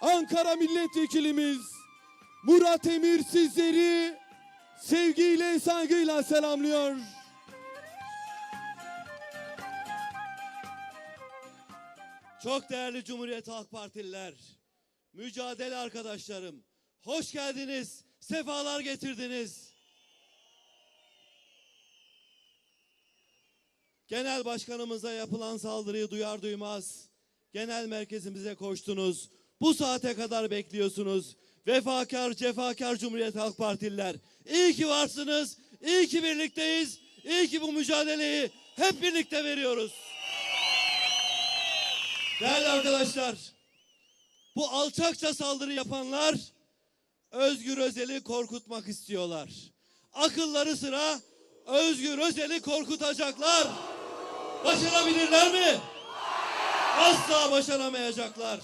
Ankara Milletvekilimiz Murat Emir sizleri sevgiyle, saygıyla selamlıyor. Çok değerli Cumhuriyet Halk Partililer, mücadele arkadaşlarım, hoş geldiniz, sefalar getirdiniz. Genel başkanımıza yapılan saldırıyı duyar duymaz, genel merkezimize koştunuz. Bu saate kadar bekliyorsunuz. Vefakar, cefakar Cumhuriyet Halk Partililer. İyi ki varsınız, iyi ki birlikteyiz, iyi ki bu mücadeleyi hep birlikte veriyoruz. Değerli arkadaşlar, bu alçakça saldırı yapanlar Özgür Özel'i korkutmak istiyorlar. Akılları sıra Özgür Özel'i korkutacaklar. Başarabilirler mi? Asla başaramayacaklar.